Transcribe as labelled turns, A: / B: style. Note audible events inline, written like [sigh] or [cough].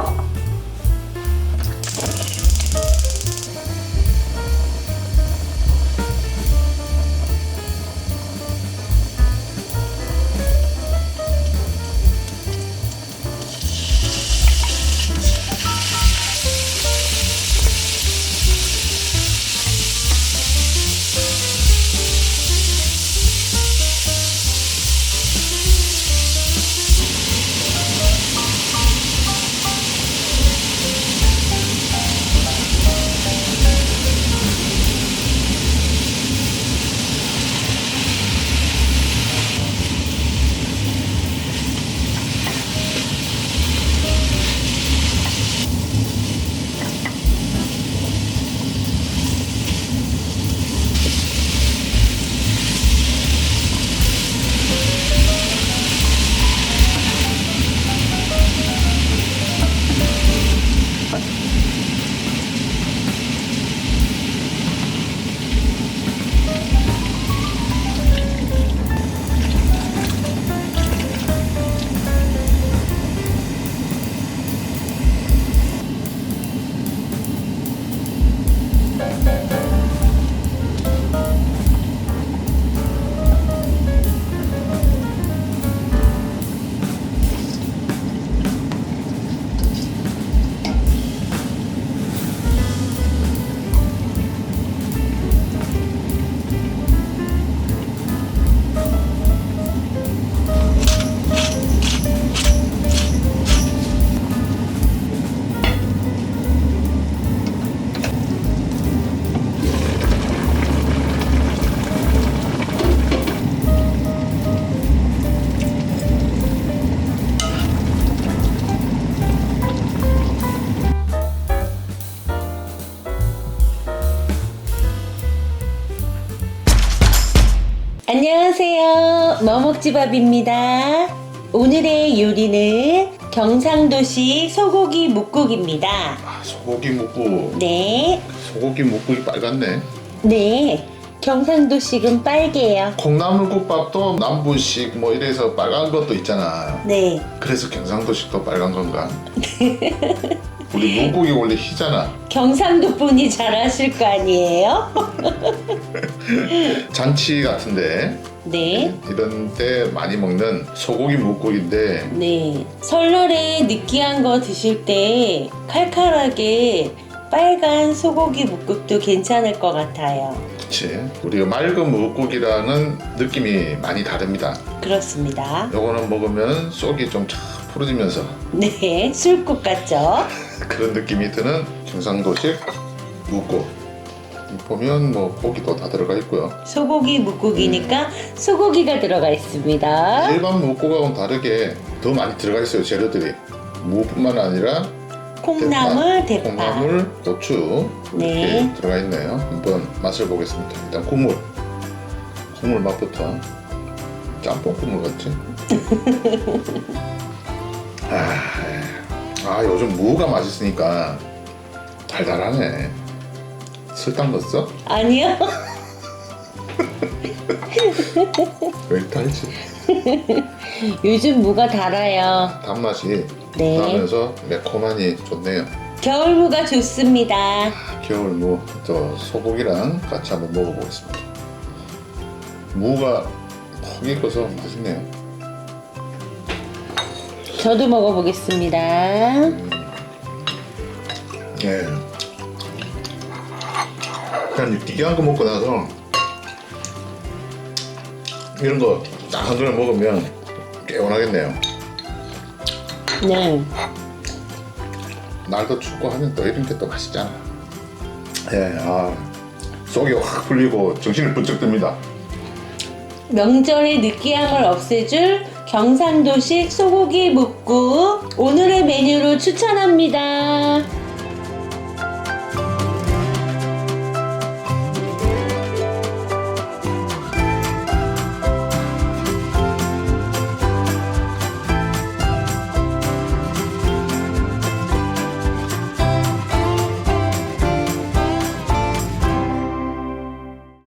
A: Oh. 안녕하세요. 머먹지밥입니다. 오늘의 요리는 경상도식 소고기 묵국입니다.
B: 아, 소고기 묵국.
A: 네,
B: 소고기 묵국이 빨갛네.
A: 네. 경상도식은 빨개요.
B: 콩나물국밥도 남부식 뭐 이래서 빨간 것도 있잖아.
A: 네,
B: 그래서 경상도식도 빨간 건가? [laughs] 우리 묵국이 원래 희잖아.
A: 경상도 분이 잘하실 거 아니에요? [laughs]
B: 잔치 같은데
A: 네,
B: 이런 때 많이 먹는 소고기 묵국인데
A: 네. 설날에 느끼한 거 드실 때 칼칼하게 빨간 소고기 묵국도 괜찮을 것 같아요.
B: 그치 우리가 맑은 묵국이랑은 느낌이 많이 다릅니다.
A: 그렇습니다.
B: 요거는 먹으면 속이 좀쫙 풀어지면서
A: 네, [laughs] 술국 같죠? [laughs]
B: 그런 느낌이 드는 경상도식 묵국. 보면 뭐 고기도 다 들어가 있고요.
A: 소고기 묵국이니까 소고기가 들어가 있습니다.
B: 일반 묵국하고는 다르게 더 많이 들어가 있어요 재료들이. 무뿐만 아니라
A: 콩나물, 대파.
B: 콩나물, 고추
A: 네.
B: 이렇게 들어가 있네요. 한번 맛을 보겠습니다. 일단 국물, 국물 맛부터 짬뽕 국물 같지? [laughs] 아, 아 요즘 무가 맛있으니까 달달하네. 설탕 넣었어?
A: 아니요. [laughs]
B: 왜 달지?
A: 요즘 무가 달아요.
B: 단맛이
A: 네.
B: 나면서 매콤하니 좋네요.
A: 겨울무가 좋습니다.
B: 겨울 무, 저 소고기랑 같이 한번 먹어보겠습니다. 무가 퍽 익어서 맛있네요.
A: 저도 먹어보겠습니다.
B: 네. 그냥 느끼한 거 먹고 나서 이런 거 딱 한 그릇 먹으면 개운하겠네요.
A: 네.
B: 날도 춥고 하면 또 이런 게 또 맛있잖아. 예, 아, 속이 확 풀리고 정신을 번쩍 듭니다.
A: 명절의 느끼함을 없애줄 경상도식 소고기 묵국 오늘의 메뉴로 추천합니다.